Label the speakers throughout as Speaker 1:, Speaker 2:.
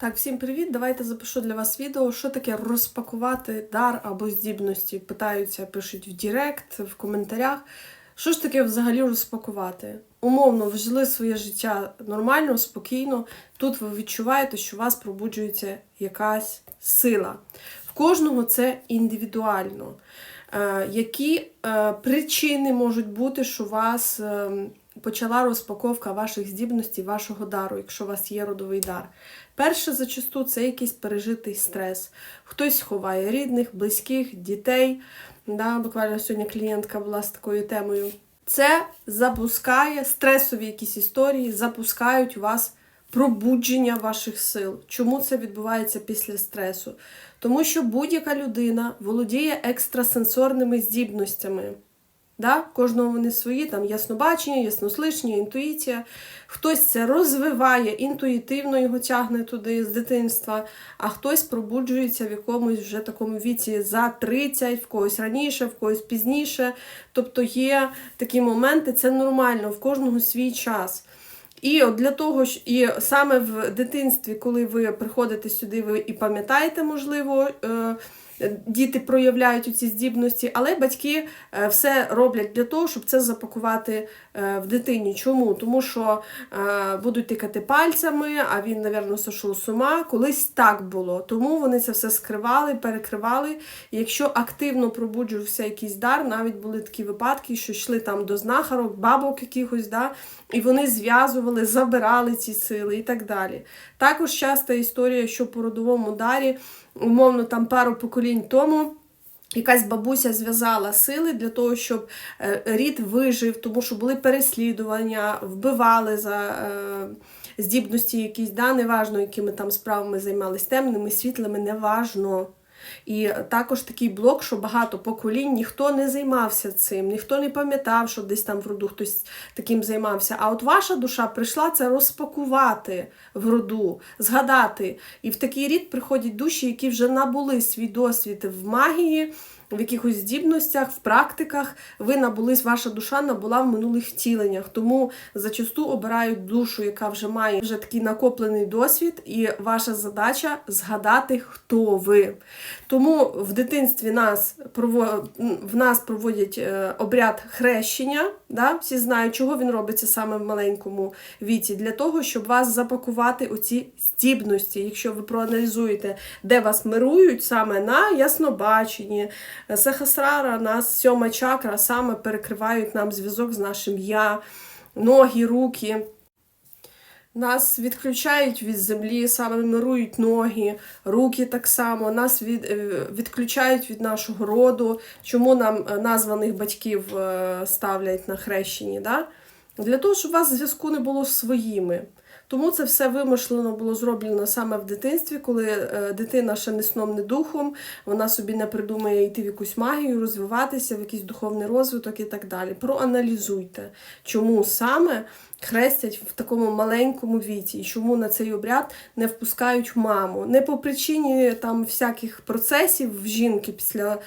Speaker 1: Так, всім привіт! Давайте запишу для вас відео, що таке розпакувати дар або здібності. Питаються, пишуть в Директ, в коментарях. Що ж таке взагалі розпакувати? Умовно, ви жили своє життя нормально, спокійно. Тут ви відчуваєте, що у вас пробуджується якась сила. В кожного це індивідуально. Е, які е, причини можуть бути, що у вас е, почала розпаковка ваших здібностей, вашого дару, якщо у вас є родовий дар? Перше, зачасту, це якийсь пережитий стрес. Хтось ховає рідних, близьких, дітей. Да, буквально сьогодні клієнтка була з такою темою. Це запускає стресові якісь історії, запускають у вас пробудження ваших сил. Чому це відбувається після стресу? Тому що будь-яка людина володіє екстрасенсорними здібностями. Да? Кожного вони свої, там яснобачення, яснослишення, інтуїція. Хтось це розвиває, інтуїтивно його тягне туди з дитинства, а хтось пробуджується в якомусь вже такому віці за 30, в когось раніше, в когось пізніше. Тобто є такі моменти, це нормально, в кожного свій час. І от для того і саме в дитинстві, коли ви приходите сюди, ви і пам'ятаєте, можливо, е, діти проявляють ці здібності, але батьки е, все роблять для того, щоб це запакувати е, в дитині. Чому? Тому що е, будуть тикати пальцями, а він, напевно, сошов з ума. Колись так було. Тому вони це все скривали, перекривали. Якщо активно пробуджувався якийсь дар, навіть були такі випадки, що йшли там до знахарок, бабок якихось, да, і вони зв'язували, забирали ці сили і так далі. Також часта історія, що по родовому дарі, умовно, там пару поколінь тому. Якась бабуся зв'язала сили для того, щоб е, рід вижив, тому що були переслідування, вбивали за е, здібності якісь, да, неважно, якими там справами займались темними, світлими, неважно. І також такий блок, що багато поколінь ніхто не займався цим, ніхто не пам'ятав, що десь там в роду хтось таким займався. А от ваша душа прийшла це розпакувати в роду, згадати. І в такий рід приходять душі, які вже набули свій досвід в магії. В якихось здібностях, в практиках ви набулись, ваша душа набула в минулих втіленнях. Тому зачасту обирають душу, яка вже має вже такий накоплений досвід, і ваша задача згадати, хто ви. Тому в дитинстві нас в нас проводять е, обряд хрещення. Да? Всі знають, чого він робиться саме в маленькому віці, для того, щоб вас запакувати оці здібності. Якщо ви проаналізуєте, де вас мирують, саме на яснобаченні. Сахасрара, нас сьома чакра саме перекривають нам зв'язок з нашим я, ноги, руки. Нас відключають від землі, саме мирують ноги, руки так само, нас від, відключають від нашого роду, чому нам названих батьків ставлять на хрещенні. Да? Для того, щоб у вас зв'язку не було з своїми. Тому це все вимишлено було зроблено саме в дитинстві, коли е, дитина ще не сном, не духом, вона собі не придумає йти в якусь магію, розвиватися, в якийсь духовний розвиток і так далі. Проаналізуйте, чому саме хрестять в такому маленькому віці, і чому на цей обряд не впускають маму. Не по причині там всяких процесів в жінки після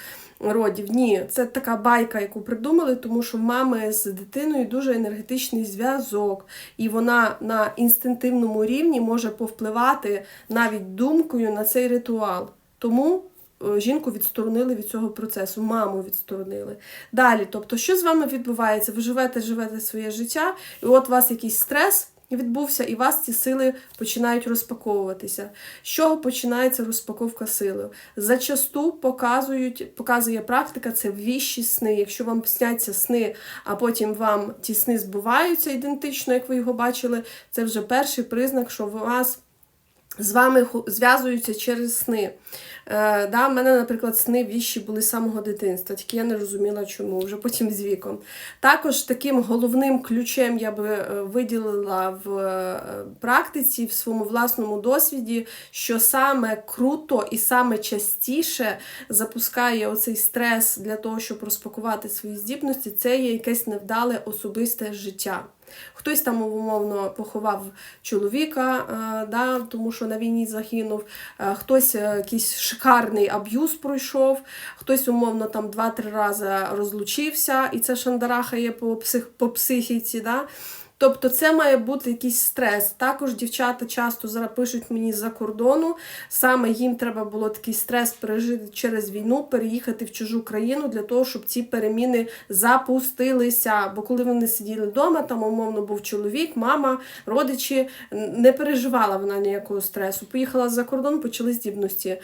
Speaker 1: родів. Ні, це така байка, яку придумали, тому що в мами з дитиною дуже енергетичний зв'язок, і вона на інстинктивному рівні може повпливати навіть думкою на цей ритуал. Тому е, жінку відсторонили від цього процесу, маму відсторонили. Далі, тобто, що з вами відбувається? Ви живете, живете своє життя, і от у вас якийсь стрес відбувся, і у вас ці сили починають розпаковуватися. З чого починається розпаковка сили? Зачасту показують, показує практика, це віщі сни. Якщо вам сняться сни, а потім вам ті сни збуваються ідентично, як ви його бачили, це вже перший признак, що у вас з вами зв'язуються через сни. Е, да, У мене, наприклад, сни віщі були з самого дитинства, тільки я не розуміла, чому, вже потім з віком. Також таким головним ключем я би е, виділила в е, практиці, в своєму власному досвіді, що саме круто і саме частіше запускає оцей стрес для того, щоб розпакувати свої здібності, це є якесь невдале особисте життя. Хтось там умовно поховав чоловіка, е, да, тому що на війні загинув, е, хтось е, якийсь шикарний аб'юз пройшов, хтось умовно там два-три рази розлучився, і це шандарахає по псих, по психіці. Да. Тобто це має бути якийсь стрес. Також дівчата часто зараз пишуть мені з-за кордону. Саме їм треба було такий стрес пережити через війну, переїхати в чужу країну для того, щоб ці переміни запустилися. Бо коли вони сиділи вдома, там умовно був чоловік, мама, родичі, не переживала вона ніякого стресу. Поїхала за кордон, почали здібності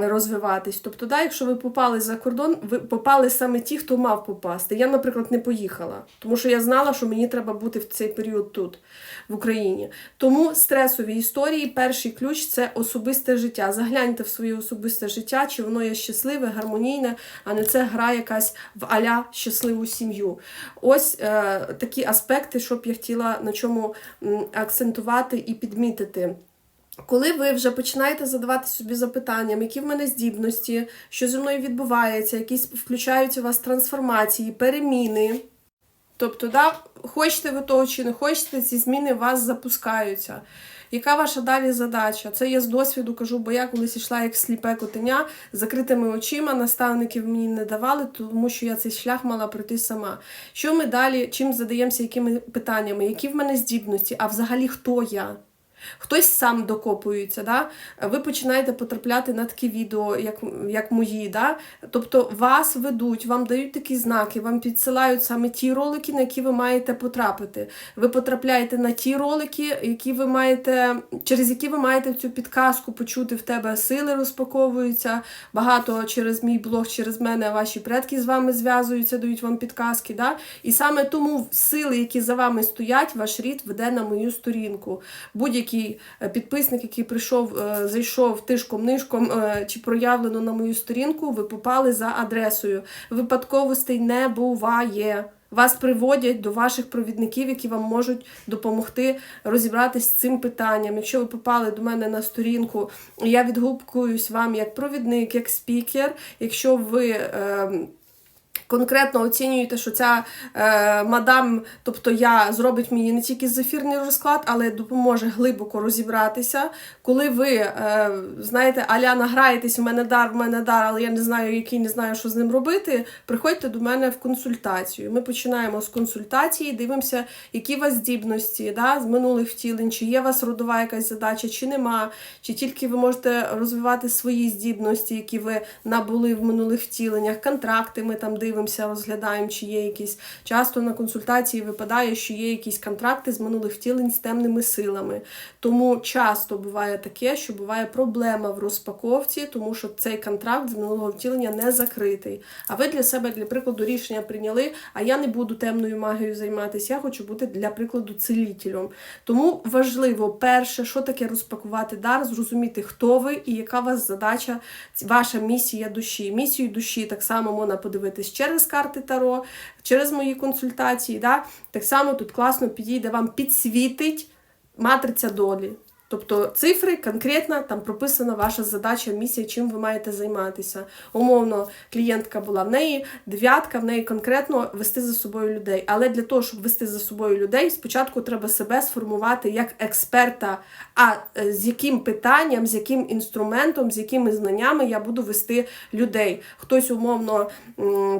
Speaker 1: розвиватись. Тобто, да, якщо ви попали за кордон, ви попали саме ті, хто мав попасти. Я, наприклад, не поїхала, тому що я знала, що мені треба бути в цей період тут, в Україні. Тому стресові історії, перший ключ це особисте життя. Загляньте в своє особисте життя, чи воно є щасливе, гармонійне, а не це гра якась в аля щасливу сім'ю. Ось е, такі аспекти, щоб я хотіла на чому акцентувати і підмітити. Коли ви вже починаєте задавати собі запитання, які в мене здібності, що зі мною відбувається, якісь включаються у вас трансформації, переміни. Тобто, да, хочете ви того чи не хочете, ці зміни у вас запускаються. Яка ваша далі задача? Це я з досвіду кажу, бо я колись йшла як сліпе котеня з закритими очима, наставників мені не давали, тому що я цей шлях мала пройти сама. Що ми далі, чим задаємося, якими питаннями, які в мене здібності, а взагалі хто я? Хтось сам докопується, да? ви починаєте потрапляти на такі відео, як, як мої. Да? Тобто вас ведуть, вам дають такі знаки, вам підсилають саме ті ролики, на які ви маєте потрапити. Ви потрапляєте на ті ролики, які ви маєте, через які ви маєте цю підказку почути в тебе сили розпаковуються. Багато через мій блог, через мене ваші предки з вами зв'язуються, дають вам підказки. Да? І саме тому сили, які за вами стоять, ваш рід веде на мою сторінку. Будь-які будь-який е, підписник, який прийшов, е, зайшов тишком-нишком е, чи проявлено на мою сторінку, ви попали за адресою. Випадковостей не буває. Вас приводять до ваших провідників, які вам можуть допомогти розібратися з цим питанням. Якщо ви попали до мене на сторінку, я відгукуюсь вам як провідник, як спікер. Якщо ви. Е, Конкретно оцінюєте, що ця е, мадам, тобто я зробить мені не тільки зефірний розклад, але допоможе глибоко розібратися. Коли ви е, знаєте, аля награєтесь, у мене дар, в мене дар, але я не знаю, який не знаю, що з ним робити. Приходьте до мене в консультацію. Ми починаємо з консультації, дивимося, які у вас здібності да, з минулих втілень, чи є у вас родова якась задача, чи нема, чи тільки ви можете розвивати свої здібності, які ви набули в минулих втіленнях, контракти ми там дивимося дивимося, розглядаємо, чи є якісь. Часто на консультації випадає, що є якісь контракти з минулих втілень з темними силами. Тому часто буває таке, що буває проблема в розпаковці, тому що цей контракт з минулого втілення не закритий. А ви для себе, для прикладу, рішення прийняли, а я не буду темною магією займатися, я хочу бути для прикладу целітелем. Тому важливо, перше, що таке розпакувати дар, зрозуміти, хто ви і яка у вас задача, ваша місія душі. Місію душі так само можна подивитись через карти Таро, через мої консультації. Да? Так само тут класно підійде, вам підсвітить матриця долі. Тобто цифри конкретно там прописана ваша задача, місія, чим ви маєте займатися. Умовно, клієнтка була в неї дев'ятка, в неї конкретно вести за собою людей. Але для того, щоб вести за собою людей, спочатку треба себе сформувати як експерта. А е, з яким питанням, з яким інструментом, з якими знаннями я буду вести людей. Хтось умовно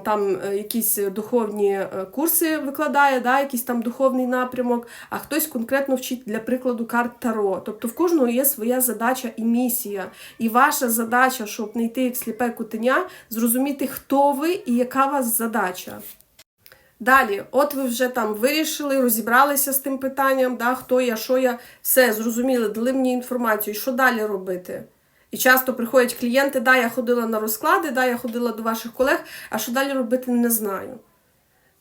Speaker 1: там е, якісь духовні е, курси викладає, да, якийсь там духовний напрямок, а хтось конкретно вчить для прикладу карт Таро. Тобто в кожного є своя задача і місія. І ваша задача, щоб не йти як сліпе кутеня, зрозуміти, хто ви і яка у вас задача. Далі, от ви вже там вирішили, розібралися з тим питанням, да, хто я, що я, все, зрозуміли, дали мені інформацію, що далі робити. І часто приходять клієнти, да, я ходила на розклади, да, я ходила до ваших колег, а що далі робити, не знаю.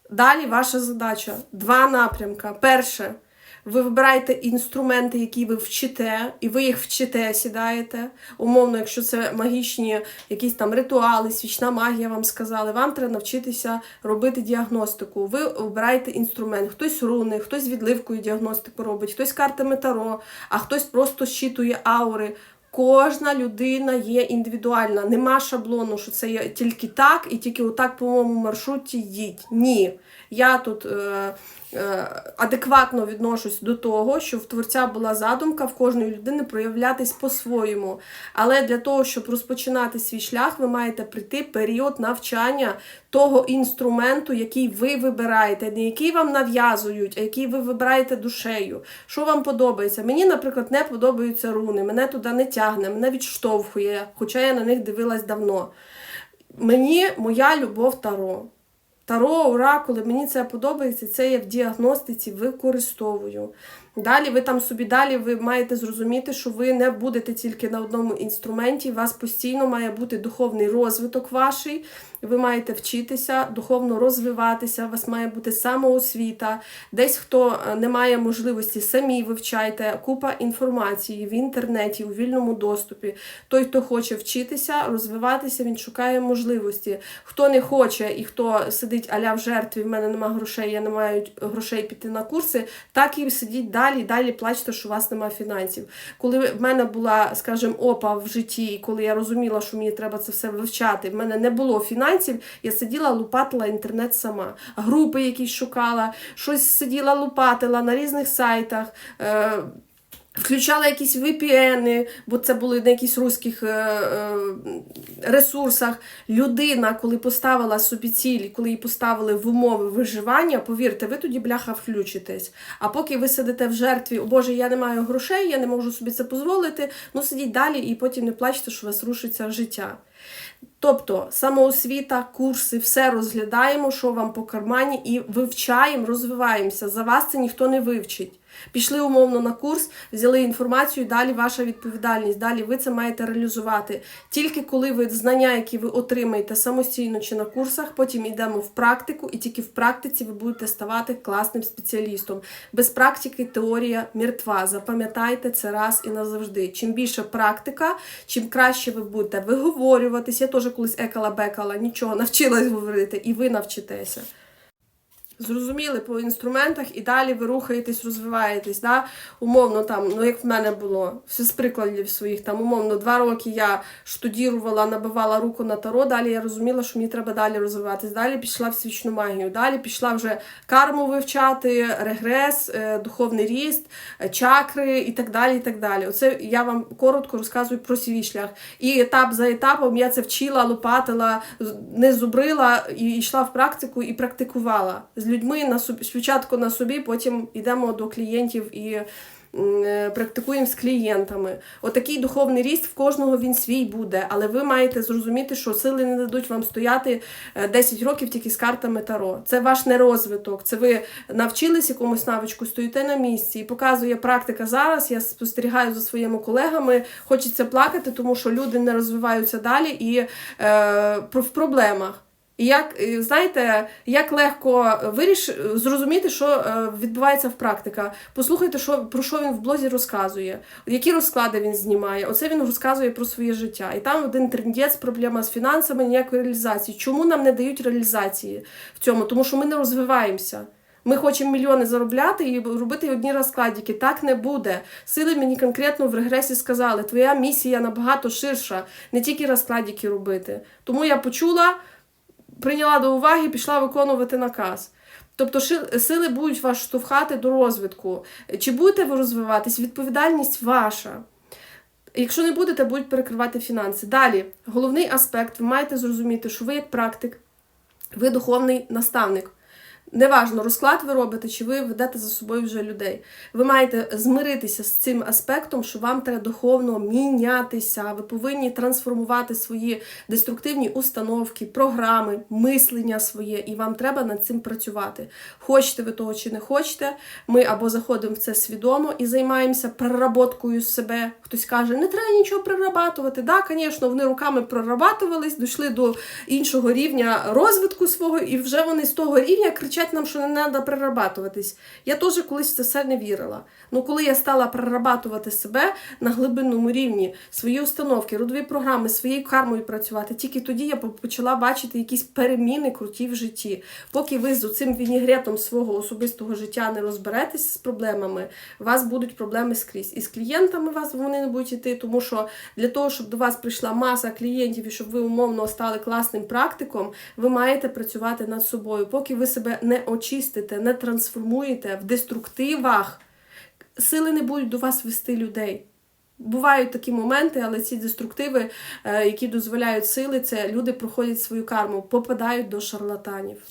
Speaker 1: Далі ваша задача: два напрямка. Перше, ви вибираєте інструменти, які ви вчите, і ви їх вчите, сідаєте. Умовно, якщо це магічні якісь там ритуали, свічна магія вам сказали, вам треба навчитися робити діагностику. Ви обираєте інструмент, хтось руни, хтось відливкою діагностику робить, хтось картами таро, а хтось просто щитує аури. Кожна людина є індивідуальна, нема шаблону, що це є тільки так і тільки отак по моєму маршруті їдь. Ні. Я тут е, адекватно відношусь до того, що в творця була задумка в кожної людини проявлятись по-своєму. Але для того, щоб розпочинати свій шлях, ви маєте прийти період навчання того інструменту, який ви вибираєте, не який вам нав'язують, а який ви вибираєте душею. Що вам подобається? Мені, наприклад, не подобаються руни, мене туди не тягне, мене відштовхує, хоча я на них дивилась давно. Мені моя любов таро. Таро, оракули, мені це подобається, це я в діагностиці використовую. Далі ви там собі далі ви маєте зрозуміти, що ви не будете тільки на одному інструменті. У вас постійно має бути духовний розвиток ваший. Ви маєте вчитися, духовно розвиватися, у вас має бути самоосвіта. Десь хто е, не має можливості, самі вивчайте. Купа інформації в інтернеті, у вільному доступі. Той, хто хоче вчитися, розвиватися, він шукає можливості. Хто не хоче і хто сидить аля в жертві, в мене немає грошей, я не маю грошей піти на курси, так і сидіть далі, і далі плачте, що у вас немає фінансів. Коли в мене була, скажімо, опа в житті, і коли я розуміла, що мені треба це все вивчати, в мене не було фінансів, я сиділа, лупатила інтернет сама. Групи якісь шукала, щось сиділа, лупатила на різних сайтах. Включала якісь VPN, бо це були на якісь руських е, е, ресурсах. Людина, коли поставила собі ціль, коли її поставили в умови виживання, повірте, ви тоді бляха включитесь. А поки ви сидите в жертві, о Боже, я не маю грошей, я не можу собі це дозволити, ну сидіть далі і потім не плачте, що у вас рушиться життя. Тобто самоосвіта, курси, все розглядаємо, що вам по кармані, і вивчаємо, розвиваємося. За вас це ніхто не вивчить. Пішли умовно на курс, взяли інформацію, далі ваша відповідальність. Далі ви це маєте реалізувати. Тільки коли ви знання, які ви отримаєте самостійно чи на курсах, потім йдемо в практику, і тільки в практиці ви будете ставати класним спеціалістом. Без практики теорія мертва. Запам'ятайте це раз і назавжди. Чим більше практика, чим краще ви будете виговорюватись. Я теж колись екала-бекала, нічого навчилась говорити, і ви навчитеся. Зрозуміли по інструментах і далі ви рухаєтесь, розвиваєтесь. Да? Умовно, там, ну як в мене було, все з прикладів своїх, там, умовно, два роки я штудірувала, набивала руку на таро, далі я розуміла, що мені треба далі розвиватись. Далі пішла в свічну магію, далі пішла вже карму вивчати, регрес, е, духовний ріст, е, чакри і так далі. і так далі. Оце я вам коротко розказую про свій шлях. І етап за етапом я це вчила, лопатила, не зубрила і йшла в практику і практикувала з людьми на спочатку на собі, потім йдемо до клієнтів і е, практикуємо з клієнтами. Отакий духовний ріст в кожного він свій буде, але ви маєте зрозуміти, що сили не дадуть вам стояти е, 10 років тільки з картами Таро. Це ваш нерозвиток. Це ви навчились якомусь навичку, стоїте на місці і показує практика зараз. Я спостерігаю за своїми колегами. Хочеться плакати, тому що люди не розвиваються далі і е, в проблемах. І як е, знаєте, як легко виріш зрозуміти, що е, відбувається в практика. Послухайте, що про що він в блозі розказує, які розклади він знімає. Оце він розказує про своє життя. І там один трендець, проблема з фінансами, ніякої реалізації. Чому нам не дають реалізації в цьому? Тому що ми не розвиваємося. Ми хочемо мільйони заробляти і робити одні розкладики. Так не буде. Сили мені конкретно в регресі сказали, твоя місія набагато ширша, не тільки розкладики робити. Тому я почула прийняла до уваги, пішла виконувати наказ. Тобто сили будуть вас штовхати до розвитку. Чи будете ви розвиватись? Відповідальність ваша. Якщо не будете, будуть перекривати фінанси. Далі, головний аспект, ви маєте зрозуміти, що ви як практик, ви духовний наставник. Неважно, розклад ви робите, чи ви ведете за собою вже людей. Ви маєте змиритися з цим аспектом, що вам треба духовно мінятися. Ви повинні трансформувати свої деструктивні установки, програми, мислення своє, і вам треба над цим працювати. Хочете ви того чи не хочете, ми або заходимо в це свідомо і займаємося переработкою себе. Хтось каже, не треба нічого прорабатувати. Да, звісно, вони руками прорабатувались, дійшли до іншого рівня розвитку свого, і вже вони з того рівня кричать нам, що не треба прорабатуватись. Я теж колись в це все не вірила. Ну, коли я стала прорабатувати себе на глибинному рівні, свої установки, родові програми, своєю кармою працювати, тільки тоді я почала бачити якісь переміни круті в житті. Поки ви з цим вінігретом свого особистого життя не розберетесь з проблемами, у вас будуть проблеми скрізь. І з клієнтами вас вони не будуть йти, тому що для того, щоб до вас прийшла маса клієнтів і щоб ви умовно стали класним практиком, ви маєте працювати над собою. Поки ви себе не очистите, не трансформуєте в деструктивах, сили не будуть до вас вести людей. Бувають такі моменти, але ці деструктиви, е, які дозволяють сили, це люди проходять свою карму, попадають до шарлатанів.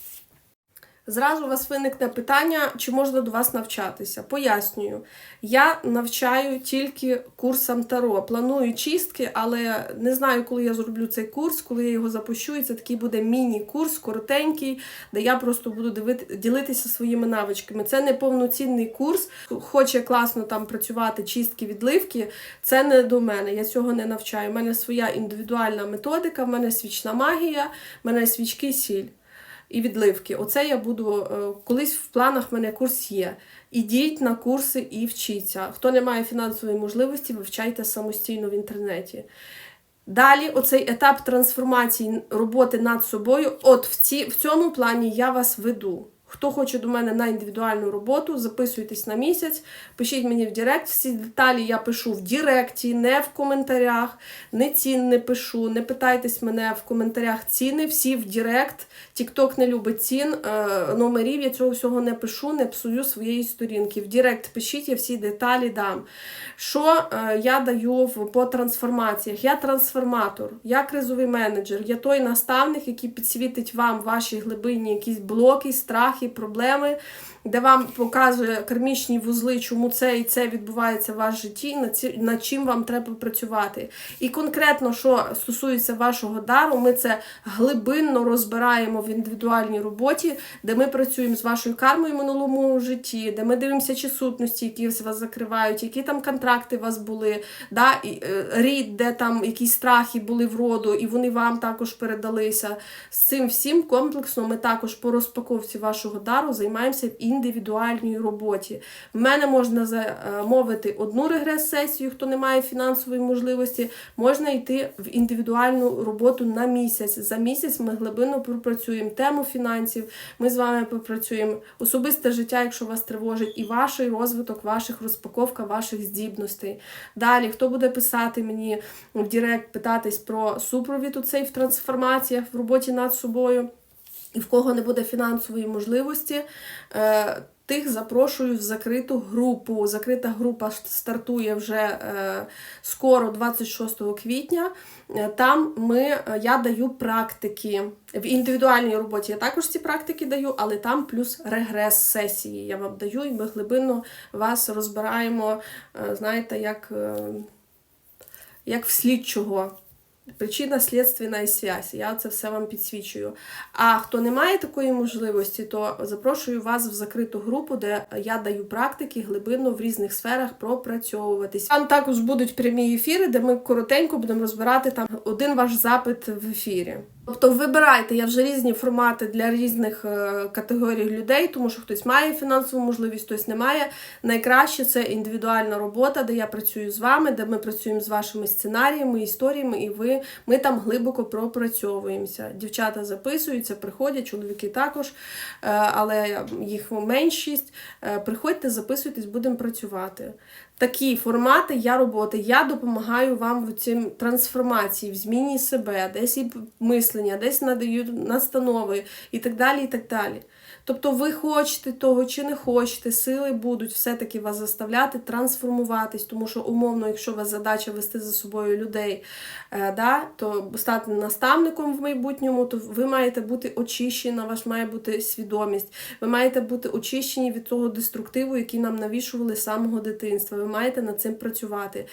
Speaker 1: Зразу у вас виникне питання, чи можна до вас навчатися. Пояснюю, я навчаю тільки курсам Таро. Планую чистки, але не знаю, коли я зроблю цей курс, коли я його запущу. І це такий буде міні-курс, коротенький, де я просто буду дивити, ділитися своїми навичками. Це не повноцінний курс. Хоче класно там працювати, чистки, відливки. Це не до мене. Я цього не навчаю. У мене своя індивідуальна методика, в мене свічна магія, в мене свічки, сіль і відливки. Оце я буду е, колись в планах в мене курс є. Ідіть на курси і вчіться. Хто не має фінансової можливості, вивчайте самостійно в інтернеті. Далі, оцей етап трансформації роботи над собою, от в, ці, в цьому плані я вас веду. Хто хоче до мене на індивідуальну роботу, записуйтесь на місяць, пишіть мені в Директ. Всі деталі я пишу в Директі, не в коментарях, не цін не пишу. Не питайтесь мене в коментарях ціни, всі в Директ. Тікток не любить цін, е, номерів, я цього всього не пишу, не псую своєї сторінки. В Директ пишіть, я всі деталі дам. Що е, я даю по трансформаціях? Я трансформатор, я кризовий менеджер, я той наставник, який підсвітить вам ваші глибинні якісь блоки, страхи, проблеми, де вам показує кармічні вузли, чому це і це відбувається в вашій житті, над, чим вам треба працювати. І конкретно, що стосується вашого дару, ми це глибинно розбираємо в індивідуальній роботі, де ми працюємо з вашою кармою в минулому житті, де ми дивимося, чи сутності, які вас закривають, які там контракти у вас були, да, і, е, рід, де там якісь страхи були в роду, і вони вам також передалися. З цим всім комплексно ми також по розпаковці вашого дару займаємося в індивідуальній роботі. В мене можна замовити одну регрес-сесію, хто не має фінансової можливості, можна йти в індивідуальну роботу на місяць. За місяць ми глибинно пропрацюємо тему фінансів, ми з вами попрацюємо особисте життя, якщо вас тривожить, і ваш розвиток, ваших розпаковка, ваших здібностей. Далі, хто буде писати мені в Директ, питатись про супровід у цей в трансформаціях в роботі над собою. І в кого не буде фінансової можливості, е, тих запрошую в закриту групу. Закрита група стартує вже е, скоро, 26 квітня. Е, Там ми, я даю практики. В індивідуальній роботі я також ці практики даю, але там плюс регрес-сесії я вам даю, і ми глибинно вас розбираємо, знаєте, як, як в слідчого. Причина слідственна связь. Я це все вам підсвічую. А хто не має такої можливості, то запрошую вас в закриту групу, де я даю практики глибинно в різних сферах пропрацьовуватись. Там також будуть прямі ефіри, де ми коротенько будемо розбирати там один ваш запит в ефірі. Тобто вибирайте, я вже різні формати для різних е, категорій людей, тому що хтось має фінансову можливість, хтось не має. Найкраще це індивідуальна робота, де я працюю з вами, де ми працюємо з вашими сценаріями, історіями, і ви ми там глибоко пропрацьовуємося. Дівчата записуються, приходять, чоловіки також, е, але їх меншість. Е, Приходьте, записуйтесь, будемо працювати. Такі формати я роботи. Я допомагаю вам в цій трансформації, в зміні себе, десь і мислення, десь надаю настанови і так далі. і так далі. Тобто ви хочете того чи не хочете, сили будуть все-таки вас заставляти трансформуватись, тому що умовно, якщо у вас задача вести за собою людей, е, да, то стати наставником в майбутньому, то ви маєте бути очищені, у вас має бути свідомість, ви маєте бути очищені від того деструктиву, який нам навішували з самого дитинства. Ви маєте над цим працювати.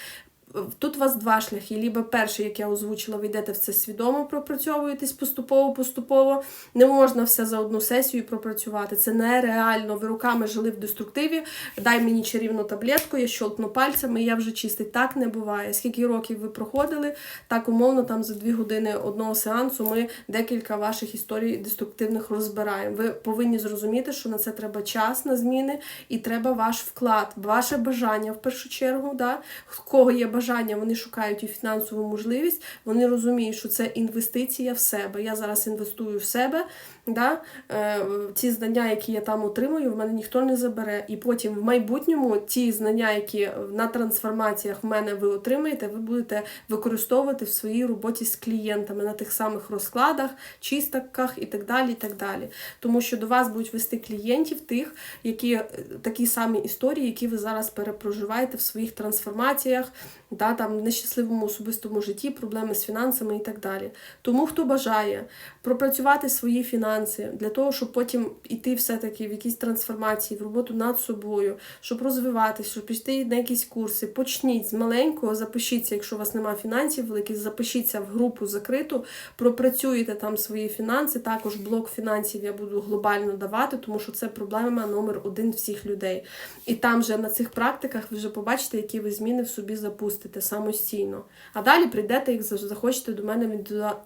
Speaker 1: Тут у вас два шляхи. Лібо перший, як я озвучила, ви йдете в це свідомо, пропрацьовуєтесь поступово-поступово. Не можна все за одну сесію пропрацювати. Це нереально. Ви руками жили в деструктиві. Дай мені чарівну таблетку, я щолкну пальцями, і я вже чистий. Так не буває. Скільки років ви проходили, так умовно, там за дві години одного сеансу ми декілька ваших історій деструктивних розбираємо. Ви повинні зрозуміти, що на це треба час на зміни і треба ваш вклад, ваше бажання в першу чергу. Да? Кого є бажання бажання, вони шукають і фінансову можливість, вони розуміють, що це інвестиція в себе. Я зараз інвестую в себе. Да? Е, ті знання, які я там отримую, в мене ніхто не забере. І потім в майбутньому ті знання, які на трансформаціях в мене ви отримаєте, ви будете використовувати в своїй роботі з клієнтами на тих самих розкладах, чистоках і так далі. і так далі. Тому що до вас будуть вести клієнтів тих, які е, такі самі історії, які ви зараз перепроживаєте в своїх трансформаціях, да, там, нещасливому особистому житті, проблеми з фінансами і так далі. Тому хто бажає пропрацювати свої фінанси для того, щоб потім іти все-таки в якісь трансформації, в роботу над собою, щоб розвиватися, щоб піти на якісь курси, почніть з маленького, запишіться, якщо у вас немає фінансів великих, запишіться в групу закриту, пропрацюєте там свої фінанси. Також блок фінансів я буду глобально давати, тому що це проблема номер один всіх людей. І там же на цих практиках ви вже побачите, які ви зміни в собі запустите самостійно. А далі прийдете, як захочете до мене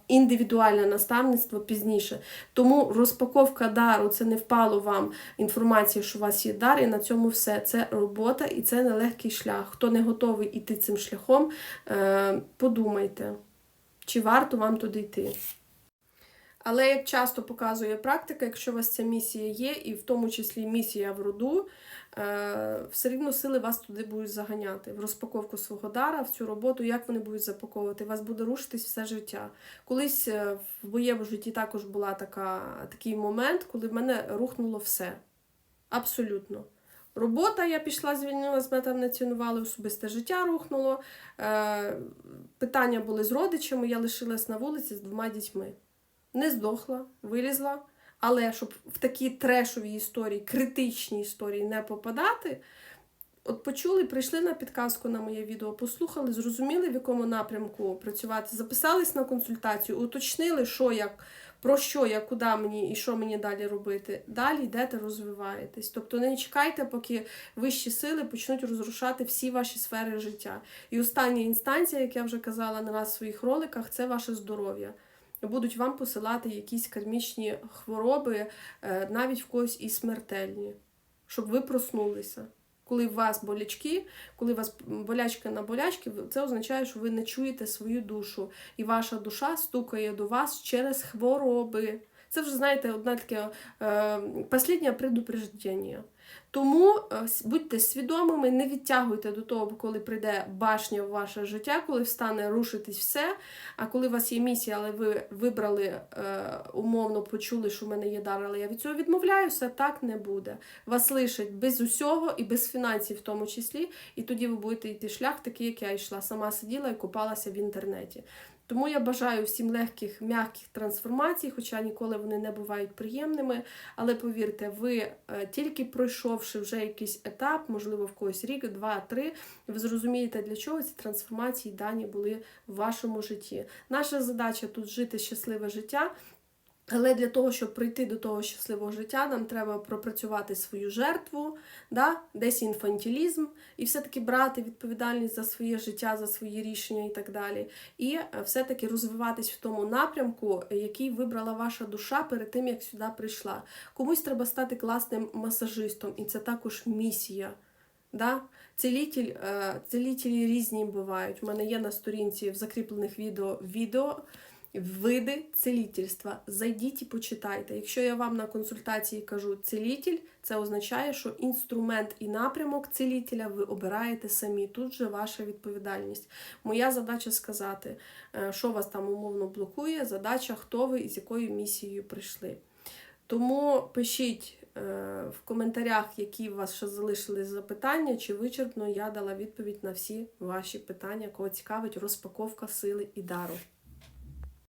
Speaker 1: індивідуальне наставництво пізніше. Тому розпаковка дару це не впало вам інформація, що у вас є дар, і на цьому все. Це робота і це нелегкий шлях. Хто не готовий іти цим шляхом, е, подумайте, чи варто вам туди йти. Але як часто показує практика, якщо у вас ця місія є, і в тому числі місія в роду, е, все рівно сили вас туди будуть заганяти в розпаковку свого дара, в цю роботу, як вони будуть запаковувати, вас буде рушитись все життя. Колись е, в моєму житті також була така, такий момент, коли в мене рухнуло все. Абсолютно. Робота, я пішла, звільнилась, мене там не цінували, особисте життя рухнуло. Е, питання були з родичами, я лишилась на вулиці з двома дітьми не здохла, вилізла. Але щоб в такі трешові історії, критичні історії не попадати, от почули, прийшли на підказку на моє відео, послухали, зрозуміли, в якому напрямку працювати, записались на консультацію, уточнили, що як, про що я, куди мені і що мені далі робити. Далі йдете, розвиваєтесь. Тобто не чекайте, поки вищі сили почнуть розрушати всі ваші сфери життя. І остання інстанція, як я вже казала не раз в своїх роликах, це ваше здоров'я будуть вам посилати якісь кармічні хвороби, е, навіть в когось і смертельні, щоб ви проснулися. Коли у вас болячки, коли у вас болячка на болячки, це означає, що ви не чуєте свою душу, і ваша душа стукає до вас через хвороби. Це вже, знаєте, одне таке е, останнє предупреждення. Тому е, будьте свідомими, не відтягуйте до того, коли прийде башня в ваше життя, коли встане рушитись все. А коли у вас є місія, але ви вибрали е, умовно, почули, що в мене є дар, але я від цього відмовляюся, так не буде. Вас лишать без усього і без фінансів в тому числі, і тоді ви будете йти шлях, такий, як я йшла. Сама сиділа і купалася в інтернеті. Тому я бажаю всім легких, м'яких трансформацій, хоча ніколи вони не бувають приємними. Але повірте, ви е, тільки пройшовши вже якийсь етап, можливо, в когось рік, два, три, ви зрозумієте, для чого ці трансформації дані були в вашому житті. Наша задача тут жити щасливе життя. Але для того, щоб прийти до того щасливого життя, нам треба пропрацювати свою жертву, да? десь інфантілізм, і все-таки брати відповідальність за своє життя, за свої рішення і так далі. І е, все-таки розвиватись в тому напрямку, який вибрала ваша душа перед тим, як сюди прийшла. Комусь треба стати класним масажистом, і це також місія. Да? Целітель, е, целітелі різні бувають. У мене є на сторінці в закріплених відео відео. Види целітельства. Зайдіть і почитайте. Якщо я вам на консультації кажу целітель, це означає, що інструмент і напрямок целітеля ви обираєте самі. Тут же ваша відповідальність. Моя задача сказати, е, що вас там умовно блокує, задача, хто ви і з якою місією прийшли. Тому пишіть е, в коментарях, які у вас ще залишились запитання, чи вичерпно я дала відповідь на всі ваші питання, кого цікавить розпаковка сили і дару.